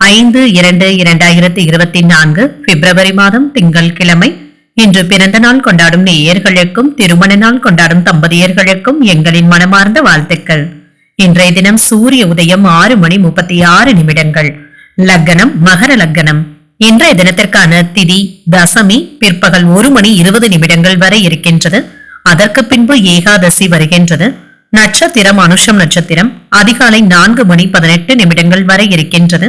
ஐந்து இரண்டு இரண்டாயிரத்தி இருபத்தி நான்கு பிப்ரவரி மாதம் திங்கள் கிழமை இன்று பிறந்த நாள் கொண்டாடும் நேயர்களுக்கும் திருமண நாள் கொண்டாடும் தம்பதியர்களுக்கும் எங்களின் மனமார்ந்த வாழ்த்துக்கள். இன்றைய தினம் சூரிய உதயம் ஆறு மணி முப்பத்தி ஆறு நிமிடங்கள். லக்னம் மகர லக்னம் இன்றைய தினத்திற்கான திதி தசமி பிற்பகல் ஒரு மணி இருபது நிமிடங்கள் வரை இருக்கின்றது. அதற்கு பின்பு ஏகாதசி வருகின்றது. நட்சத்திரம் அனுஷம் நட்சத்திரம் அதிகாலை நான்கு மணி பதினெட்டு நிமிடங்கள் வரை இருக்கின்றது.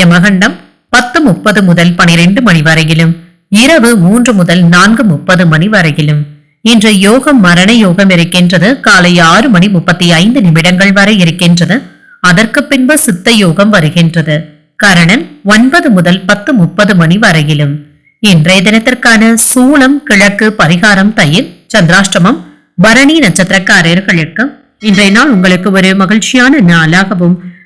யமகண்டம் பத்து முப்பது முதல் பனிரெண்டு மணி வரையிலும் இரவு மூன்று முதல் நான்கு முப்பது மணி வரையிலும். இன்று யோகம் மரண யோகம் இருக்கின்றது. காலை ஆறு மணி முப்பத்தி ஐந்து நிமிடங்கள் வரை இருக்கின்றது. அதற்கு பின்பு சித்த யோகம் வருகின்றது. கரணன் ஒன்பது முதல் பத்து முப்பது மணி வரையிலும். இன்றைய தினத்திற்கான சூளம் கிழக்கு பரிகாரம் தயிர் சந்திராஷ்டமம் பரணி நட்சத்திரக்காரர்களுக்கு இன்றைய நாள் உங்களுக்கு ஒரு மகிழ்ச்சியான நாளாகவும்